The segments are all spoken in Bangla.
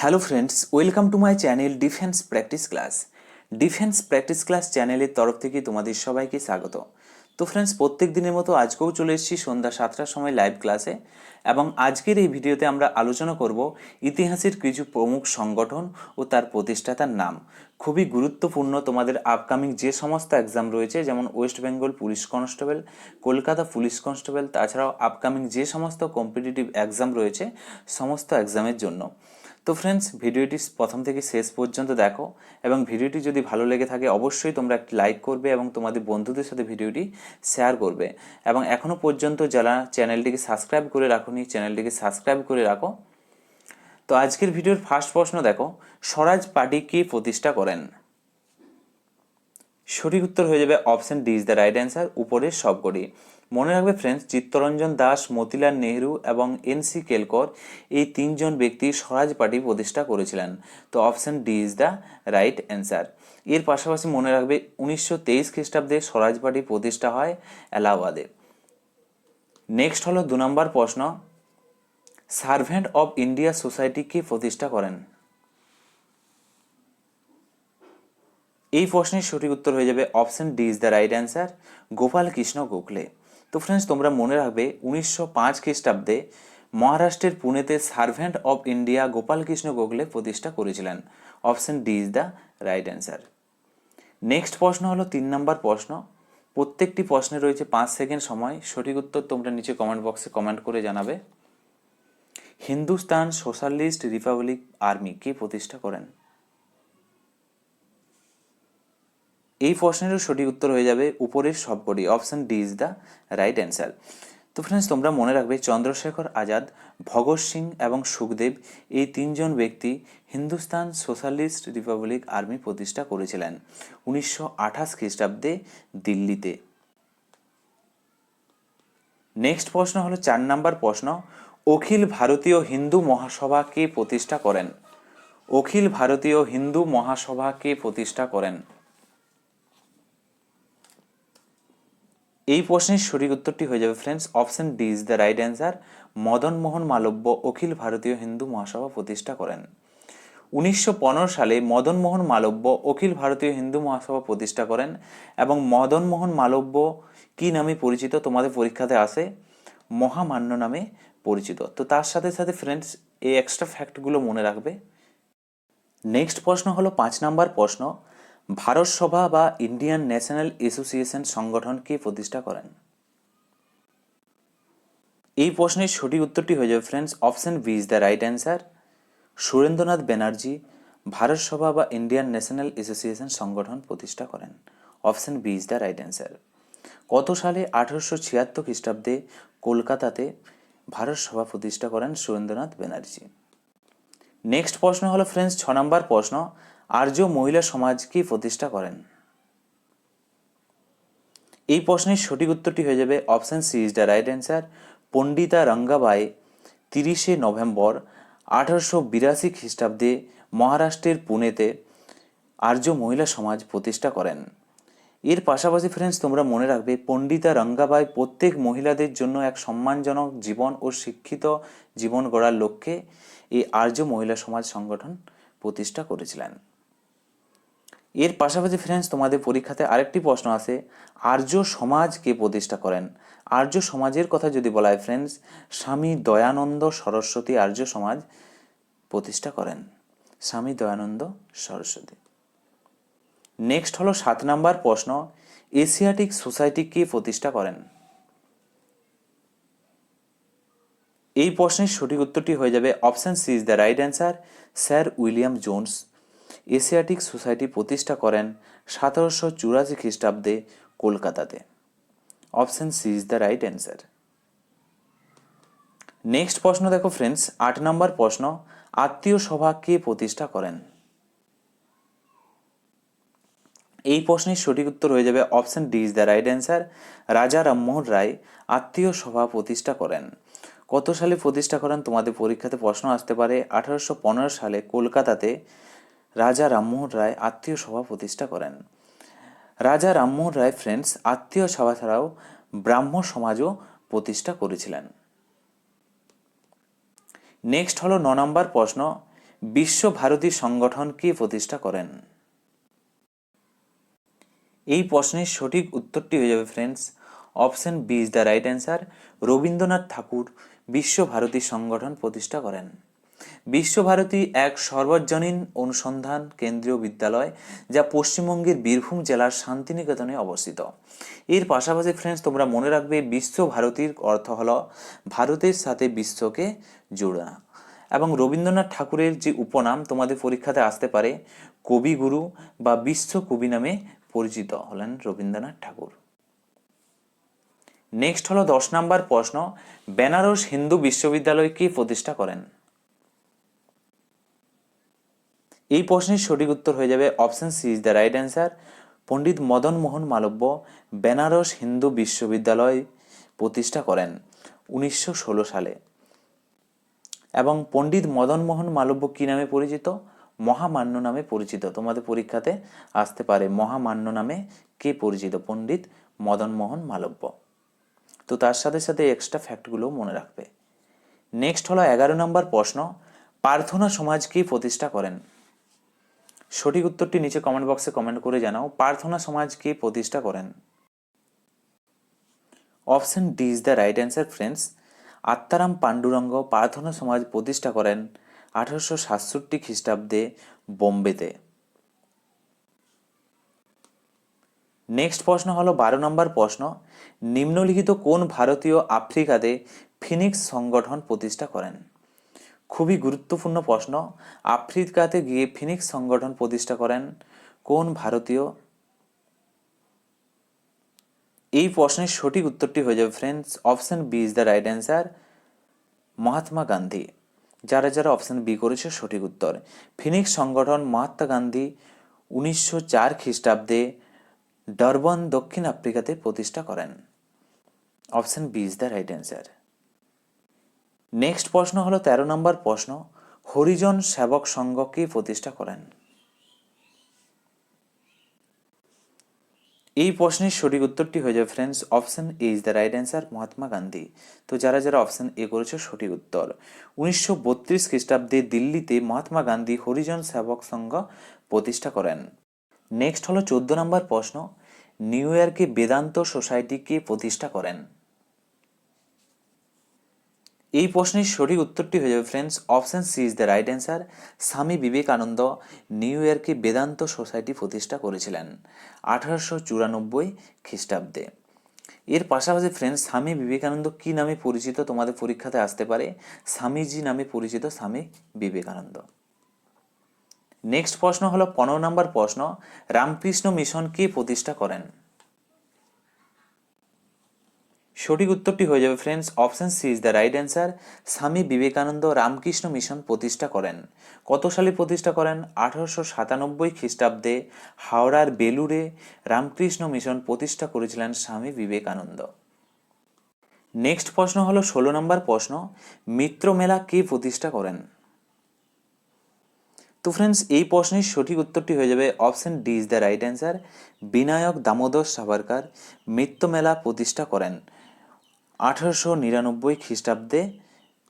Hello friends welcome to my channel defence practice class defence practice class চ্যানেলের তরফ থেকে তোমাদের সবাইকে স্বাগত। তো ফ্রেন্ডস প্রত্যেক দিনের মতো আজকেও চলে এসেছি সন্ধ্যা সাতটার সময় লাইভ ক্লাসে এবং আজকের এই ভিডিওতে আমরা আলোচনা করব ইতিহাসের কিছু প্রমুখ সংগঠন ও তার প্রতিষ্ঠাতার নাম। খুবই গুরুত্বপূর্ণ তোমাদের আপকামিং যে সমস্ত এক্সাম রয়েছে, যেমন West Bengal police constable Kolkata police constable তাছাড়াও আপকামিং যে সমস্ত কম্পিটিটিভ এক্সাম রয়েছে, সমস্ত এক্সামের জন্য। তো ফ্রেন্ডস ভিডিওটি প্রথম থেকে শেষ পর্যন্ত দেখো এবং ভিডিওটি যদি ভালো লেগে থাকে, অবশ্যই তোমরা একটি লাইক করবে এবং তোমাদের বন্ধুদের সাথে ভিডিওটি শেয়ার করবে। এবং এখনও পর্যন্ত যারা চ্যানেলটিকে সাবস্ক্রাইব করে রাখোনি, চ্যানেলটিকে সাবস্ক্রাইব করে রাখো। তো আজকের ভিডিওর ফার্স্ট প্রশ্ন দেখো, স্বরাজ পার্টি কে প্রতিষ্ঠা করেন? সঠিক উত্তর হয়ে যাবে option D is the right answer উপরের সবকটি। মনে রাখবে ফ্রেন্ডস চিত্তরঞ্জন দাস, মতিলাল নেহরু এবং এন সি কেলকর এই তিনজন ব্যক্তি স্বরাজ পার্টি প্রতিষ্ঠা করেছিলেন। তো option D is the right answer এর পাশাপাশি মনে রাখবে উনিশশো তেইশ খ্রিস্টাব্দে স্বরাজ পার্টি প্রতিষ্ঠা হয় এলাহাবাদে। নেক্সট হলো দু নম্বর প্রশ্ন। সার্ভেন্ট অব ইন্ডিয়া সোসাইটি কে প্রতিষ্ঠা করেন? এই প্রশ্নের সঠিক উত্তর হয়ে যাবে option D is the right answer Gopal Krishna Gokhale. তো ফ্রেন্ডস তোমরা মনে রাখবে উনিশশো পাঁচ খ্রিস্টাব্দে মহারাষ্ট্রের পুনেতে servant of India Gopal Krishna Gokhale প্রতিষ্ঠা করেছিলেন। Option D is the right answer. Next প্রশ্ন হলো তিন নম্বর প্রশ্ন। প্রত্যেকটি প্রশ্নে রয়েছে পাঁচ সেকেন্ড সময়। সঠিক উত্তর তোমরা নিচে কমেন্ট বক্সে কমেন্ট করে জানাবে। হিন্দুস্তান সোশ্যালিস্ট রিপাবলিক আর্মি কে প্রতিষ্ঠা করেন? এই প্রশ্নেরও সঠিক উত্তর হয়ে যাবে উপরের সবকটি option D is the right answer তো ফ্রেন্ডস তোমরা মনে রাখবে চন্দ্রশেখর আজাদ, ভগৎ সিং এবং সুখদেব এই তিনজন ব্যক্তি হিন্দুস্তান সোশ্যালিস্ট রিপাবলিক আর্মি প্রতিষ্ঠা করেছিলেন উনিশশো আঠাশ খ্রিস্টাব্দে দিল্লিতে। নেক্সট প্রশ্ন হলো চার নাম্বার প্রশ্ন, অখিল ভারতীয় হিন্দু মহাসভা কে প্রতিষ্ঠা করেন? অখিল ভারতীয় হিন্দু মহাসভা কে প্রতিষ্ঠা করেন? এই প্রশ্নের সঠিক উত্তরটি হয়ে যাবে friends option D is the right answer Madan Mohan Malviya, Akhil Bharatiya Hindu Mahasabha প্রতিষ্ঠা করেন। উনিশশো পনেরো সালে মদন মোহন মালব্য, অখিল ভারতীয় হিন্দু মহাসভা প্রতিষ্ঠা করেন এবং মদন মোহন মালব্য কি নামে পরিচিত তোমাদের পরীক্ষাতে আসে মহামান্য নামে পরিচিত। তো তার সাথে সাথে ফ্রেন্ডস এই এক্সট্রা ফ্যাক্টগুলো মনে রাখবে। নেক্সট প্রশ্ন হলো পাঁচ নাম্বার প্রশ্ন। ভারত সভা বা ইন্ডিয়ান ন্যাশনাল অ্যাসোসিয়েশন সংগঠন কে প্রতিষ্ঠা করেন। এই প্রশ্নের সঠিক উত্তরটি হয়ে যাবে friends option B is the right answer Surendranath Banerjee Bharat Sabha বা ইন্ডিয়ান ন্যাশনাল অ্যাসোসিয়েশন সংগঠন প্রতিষ্ঠা করেন। Option B is the right answer কত সালে আঠারোশো ছিয়াত্তর খ্রিস্টাব্দে কলকাতাতে ভারত সভা প্রতিষ্ঠা করেন সুরেন্দ্রনাথ ব্যানার্জি? নেক্সট প্রশ্ন হলো ফ্রেন্ডস ছ নম্বর প্রশ্ন। আর্য মহিলা সমাজ কি প্রতিষ্ঠা করেন। এই প্রশ্নের সঠিক উত্তরটি হয়ে যাবে option C is the right answer. Pandita Rangabai, তিরিশে নভেম্বর আঠারোশো বিরাশি খ্রিস্টাব্দে মহারাষ্ট্রের পুনেতে আর্য মহিলা সমাজ প্রতিষ্ঠা করেন। এর পাশাপাশি ফ্রেন্ডস তোমরা মনে রাখবে পণ্ডিতা রঙ্গাবাই প্রত্যেক মহিলাদের জন্য এক সম্মানজনক জীবন ও শিক্ষিত জীবন গড়ার লক্ষ্যে এই আর্য মহিলা সমাজ সংগঠন প্রতিষ্ঠা করেছিলেন। এর পাশাপাশি ফ্রেন্ডস তোমাদের পরীক্ষাতে আরেকটি প্রশ্ন আছে। আর্য সমাজ কে প্রতিষ্ঠা করেন? আর্য সমাজের কথা যদি বলা হয় ফ্রেন্ডস স্বামী দয়ানন্দ সরস্বতী আর্য সমাজ প্রতিষ্ঠা করেন। স্বামী দয়ানন্দ সরস্বতী। নেক্সট হলো সাত নাম্বার প্রশ্ন এশিয়াটিক সোসাইটি কে প্রতিষ্ঠা করেন? এই প্রশ্নের সঠিক উত্তরটি হয়ে যাবে option C is the right answer sir William Jones Asiatic society প্রতিষ্ঠা করেন সতেরোশো চুরাশি খ্রিস্টাব্দে কলকাতাতে। Option C is the right answer next প্রশ্ন দেখো ফ্রেন্ডস আট নম্বর প্রশ্ন, আত্মীয় সভা কে প্রতিষ্ঠা করেন? এই প্রশ্নের সঠিক উত্তর হয়ে যাবে option D is the right answer Raja Rammohan Roy আত্মীয় সভা প্রতিষ্ঠা করেন। কত সালে প্রতিষ্ঠা করেন তোমাদের পরীক্ষাতে প্রশ্ন আসতে পারে, আঠারোশো পনেরো সালে কলকাতাতে রাজা রামমোহন রায় আত্মীয় সভা প্রতিষ্ঠা করেন। রাজা রামমোহন রায় ফ্রেন্ডস আত্মীয় সভা ছাড়াও ব্রাহ্ম সমাজও প্রতিষ্ঠা করেছিলেন। নেক্সট হলো ন নম্বর প্রশ্ন, বিশ্বভারতী সংগঠন কে প্রতিষ্ঠা করেন? এই প্রশ্নের সঠিক উত্তরটি হয়ে যাবে friends option B is the right answer Rabindranath Tagore Visvabharati সংগঠন প্রতিষ্ঠা করেন। বিশ্বভারতী এক সর্বজনীন অনুসন্ধান কেন্দ্রীয় বিদ্যালয় যা পশ্চিমবঙ্গের বীরভূম জেলার শান্তিনিকেতনে অবস্থিত। এর পাশাপাশি ফ্রেন্ডস তোমরা মনে রাখবে বিশ্বভারতীর অর্থ হল ভারতের সাথে বিশ্বকে জোড়া। এবং রবীন্দ্রনাথ ঠাকুরের যে উপনাম তোমাদের পরীক্ষাতে আসতে পারে, কবিগুরু বা বিশ্ব কবি নামে পরিচিত হলেন রবীন্দ্রনাথ ঠাকুর। নেক্সট হলো দশ নম্বর প্রশ্ন, বেনারস হিন্দু বিশ্ববিদ্যালয় কে প্রতিষ্ঠা করেন? এই প্রশ্নের সঠিক উত্তর হয়ে যাবে option C is the right answer Pandit Madan Mohan Malviya Benares Hindu বিশ্ববিদ্যালয় প্রতিষ্ঠা করেন উনিশশো ষোলো সালে। এবং পণ্ডিত মদন মোহন মালব্য কি নামে পরিচিত? মহামান্য নামে পরিচিত। তোমাদের পরীক্ষাতে আসতে পারে মহামান্য নামে কে পরিচিত? পণ্ডিত মদন মোহন মালব্য। তো তার সাথে সাথে এক্সট্রা ফ্যাক্টগুলো মনে রাখবে। নেক্সট হলো এগারো নম্বর প্রশ্ন, প্রার্থনা সমাজ কি প্রতিষ্ঠা করেন? সঠিক উত্তরটি নিচে কমেন্ট বক্সে কমেন্ট করে জানাও। প্রার্থনা সমাজ কে প্রতিষ্ঠা করেন। Option D is the right answer friends Atmaram Pandurang Prarthana Samaj প্রতিষ্ঠা করেন আঠারোশো সাতষট্টি খ্রিস্টাব্দে বোম্বেতে। নেক্সট প্রশ্ন হলো বারো নম্বর প্রশ্ন। নিম্নলিখিত কোন ভারতীয় আফ্রিকাতে ফিনিক্স সংগঠন প্রতিষ্ঠা করেন? খুবই গুরুত্বপূর্ণ প্রশ্ন। আফ্রিকাতে গিয়ে ফিনিক্স সংগঠন প্রতিষ্ঠা করেন কোন ভারতীয়? এই প্রশ্নের সঠিক উত্তরটি হয়ে যাবে friends option B is the right answer Mahatma Gandhi. যারা যারা অপশন বি করেছে, সঠিক উত্তর। ফিনিক্স সংগঠন মহাত্মা গান্ধী উনিশশো চার খ্রিস্টাব্দে ডারবান দক্ষিণ আফ্রিকাতে প্রতিষ্ঠা করেন। Option B is the right answer next প্রশ্ন হলো তেরো নম্বর প্রশ্ন, হরিজন সেবক সংঘ কে প্রতিষ্ঠা করেন? এই প্রশ্নের সঠিক উত্তরটি হয়ে যাবে friends option A is the right answer Mahatma Gandhi. তো যারা যারা অপশন এ করেছে, সঠিক উত্তর। উনিশশো বত্রিশ খ্রিস্টাব্দে দিল্লিতে মহাত্মা গান্ধী হরিজন সেবক সংঘ প্রতিষ্ঠা করেন। নেক্সট হলো চোদ্দ নম্বর প্রশ্ন, নিউ ইয়র্কে বেদান্ত সোসাইটিকে প্রতিষ্ঠা করেন? এই প্রশ্নের সঠিক উত্তরটি হয়ে যাবে friends option C is the right answer Swami Vivekananda new ইয়র্কে বেদান্ত সোসাইটি প্রতিষ্ঠা করেছিলেন আঠারোশো চুরানব্বই খ্রিস্টাব্দে। এর পাশাপাশি ফ্রেন্ডস স্বামী বিবেকানন্দ কি নামে পরিচিত তোমাদের পরীক্ষাতে আসতে পারে? স্বামীজি নামে পরিচিত স্বামী বিবেকানন্দ। নেক্সট প্রশ্ন হলো, পনেরো নম্বর প্রশ্ন, রামকৃষ্ণ মিশন কে প্রতিষ্ঠা করেন? সঠিক উত্তরটি হয়ে যাবে friends option C is the right answer Swami Vivekananda Ramakrishna mission প্রতিষ্ঠা করেন। কত সালে প্রতিষ্ঠা করেন? আঠারোশো সাতানব্বই খ্রিস্টাব্দে হাওড়ার বেলুড়ে রামকৃষ্ণ মিশন প্রতিষ্ঠা করেছিলেন স্বামী বিবেকানন্দ। নেক্সট প্রশ্ন হলো ষোলো নম্বর প্রশ্ন, মিত্র মেলা কে প্রতিষ্ঠা করেন? তো ফ্রেন্ডস এই প্রশ্নের সঠিক উত্তরটি হয়ে যাবে option D is the right answer Vinayak Damodar Savarkar মেলা প্রতিষ্ঠা করেন। আঠারোশো নিরানব্বই খ্রিস্টাব্দে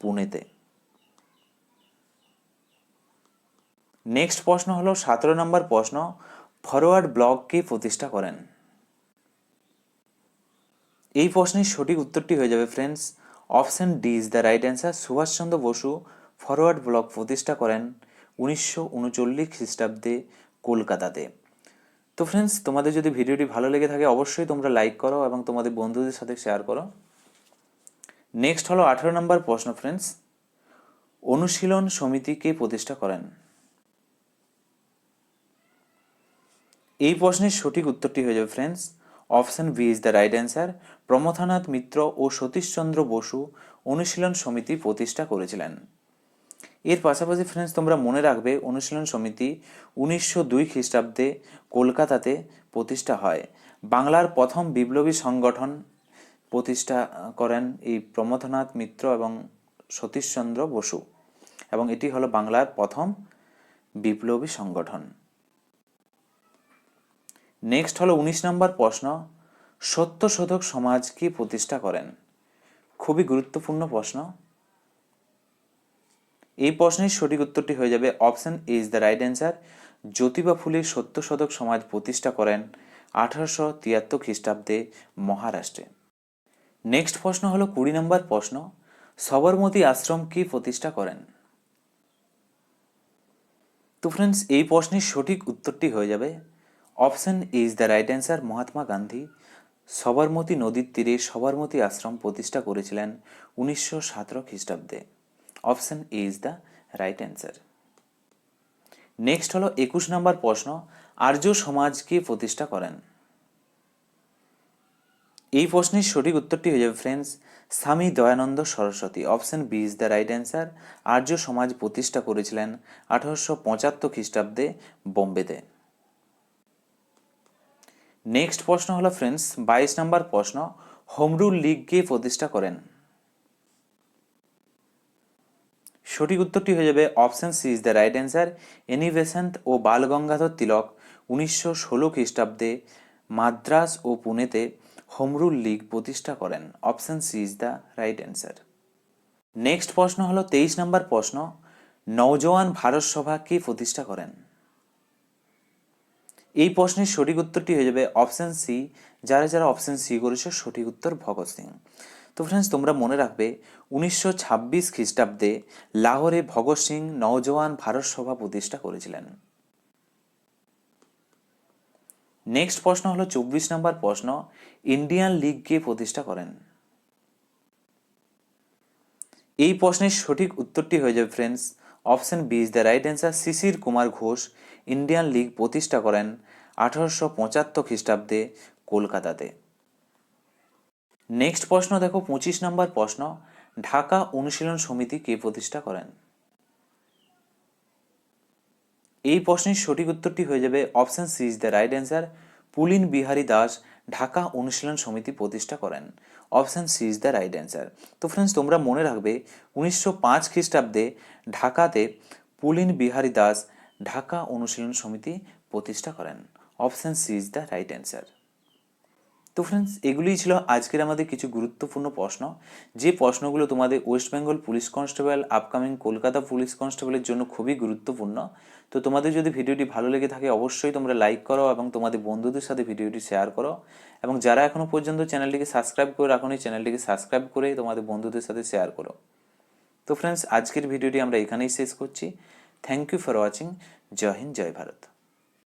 পুনেতে। নেক্সট প্রশ্ন হলো, সতেরো নম্বর প্রশ্ন ফরওয়ার্ড ব্লক কে প্রতিষ্ঠা করেন? এই প্রশ্নের সঠিক উত্তরটি হয়ে যাবে friends option D is the right answer Subhas Chandra Bose forward bloc প্রতিষ্ঠা করেন উনিশশো উনচল্লিশ খ্রিস্টাব্দে কলকাতাতে। তো ফ্রেন্ডস তোমাদের যদি ভিডিওটি ভালো লেগে থাকে, অবশ্যই তোমরা লাইক করো এবং তোমাদের বন্ধুদের সাথে শেয়ার করো। নেক্সট হলো আঠেরো নম্বর প্রশ্ন ফ্রেন্ডস অনুশীলন সমিতিকে প্রতিষ্ঠা করেন? এই প্রশ্নের সঠিক উত্তরটি হয়ে যাবে friends option B is the right answer Pramathanath Mitra ও সতীশচন্দ্র বসু অনুশীলন সমিতি প্রতিষ্ঠা করেছিলেন। এর পাশাপাশি ফ্রেন্ডস তোমরা মনে রাখবে অনুশীলন সমিতি উনিশশো দুই খ্রিস্টাব্দে কলকাতাতে প্রতিষ্ঠা হয়। বাংলার প্রথম বিপ্লবী সংগঠন প্রতিষ্ঠা করেন এই প্রমথনাথ মিত্র এবং সতীশচন্দ্র বসু। এবং এটি হলো বাংলার প্রথম বিপ্লবী সংগঠন। নেক্সট হলো উনিশ নম্বর প্রশ্ন সত্যশোধক সমাজ কি প্রতিষ্ঠা করেন? খুবই গুরুত্বপূর্ণ প্রশ্ন। এই প্রশ্নের সঠিক উত্তরটি হয়ে যাবে option is the right answer. Jyotiba Phule শতক সমাজ প্রতিষ্ঠা করেন আঠারোশো তিয়াত্তর খ্রিস্টাব্দে মহারাষ্ট্রে। নেক্সট প্রশ্ন হলো কুড়ি নম্বর প্রশ্ন, সবরমতী আশ্রম কি প্রতিষ্ঠা করেন? তো ফ্রেন্ডস এই প্রশ্নের সঠিক উত্তরটি হয়ে যাবে। Option is the right answer Mahatma Gandhi. Sabarmati নদীর তীরে সবরমতী আশ্রম প্রতিষ্ঠা করেছিলেন উনিশশো সতেরো খ্রিস্টাব্দে। Option is the right answer next হলো একুশ নম্বর প্রশ্ন, আর্য সমাজকে প্রতিষ্ঠা করেন? এই প্রশ্নের সঠিক উত্তরটি হয়ে যাবে friends Swami Dayananda Saraswati. Option B is the right answer Arya Samaj প্রতিষ্ঠা করেছিলেন আঠারোশো পঁচাত্তর খ্রিস্টাব্দে বোম্বেতে। নেক্সট প্রশ্ন হলো ফ্রেন্ডস বাইশ নম্বর প্রশ্ন, হোমরুল লীগকে প্রতিষ্ঠা করেন? সঠিক উত্তরটি হয়ে যাবে option C is the right answer Annie Besant ও বালগঙ্গাধর তিলক উনিশশো ষোলো খ্রিস্টাব্দে মাদ্রাস ও পুনেতে হোমরুল লীগ প্রতিষ্ঠা করেন। Option C is the right answer. Next প্রশ্ন হলো তেইশ নম্বর প্রশ্ন, নওজোয়ান ভারত সভা কে প্রতিষ্ঠা করেন? এই প্রশ্নের সঠিক উত্তরটি হয়ে যাবে অপশন সি, যারা যারা অপশন সি করেছে সঠিক উত্তর ভগৎ সিং। তো ফ্রেন্ডস তোমরা মনে রাখবে, উনিশশো ছাব্বিশ খ্রিস্টাব্দে লাহোরে ভগৎ সিং নওজোয়ান ভারত সভা প্রতিষ্ঠা করেছিলেন। নেক্সট প্রশ্ন হলো চব্বিশ নম্বর প্রশ্ন ইন্ডিয়ান লিগ কে প্রতিষ্ঠা করেন? এই প্রশ্নের সঠিক উত্তরটি হয়ে যাবে friends option B is the right answer Shishir Kumar Ghosh Indian league প্রতিষ্ঠা করেন আঠারোশো পঁচাত্তর খ্রিস্টাব্দে কলকাতাতে। নেক্সট প্রশ্ন দেখো, পঁচিশ নম্বর প্রশ্ন, ঢাকা অনুশীলন সমিতি কে প্রতিষ্ঠা করেন? এই প্রশ্নের সঠিক উত্তরটি হয়ে যাবে option C is the right answer. Pulin Behari Das Dhaka Anushilan Samiti প্রতিষ্ঠা করেন। Option C is the right answer. তো ফ্রেন্ডস তোমরা মনে রাখবে উনিশশো পাঁচ খ্রিস্টাব্দে ঢাকাতে পুলিন বিহারী দাস ঢাকা অনুশীলন সমিতি প্রতিষ্ঠা করেন। Option C is the right answer. তো ফ্রেন্ডস এগুলিই ছিল আজকের আমাদের কিছু গুরুত্বপূর্ণ প্রশ্ন। যে প্রশ্নগুলো তোমাদের West Bengal police constable upcoming Kolkata police কনস্টেবলের জন্য খুবই গুরুত্বপূর্ণ। তো তোমাদের যদি ভিডিওটি ভালো লেগে থাকে, অবশ্যই তোমরা লাইক করো এবং তোমাদের বন্ধুদের সাথে ভিডিওটি শেয়ার করো। এবং যারা এখনও পর্যন্ত চ্যানেলটিকে সাবস্ক্রাইব করে রাখো এই চ্যানেলটিকে সাবস্ক্রাইব করে তোমাদের বন্ধুদের সাথে শেয়ার করো। তো ফ্রেন্ডস আজকের ভিডিওটি আমরা এখানেই শেষ করছি। Thank you for watching Joy Hind, Joy Bharat.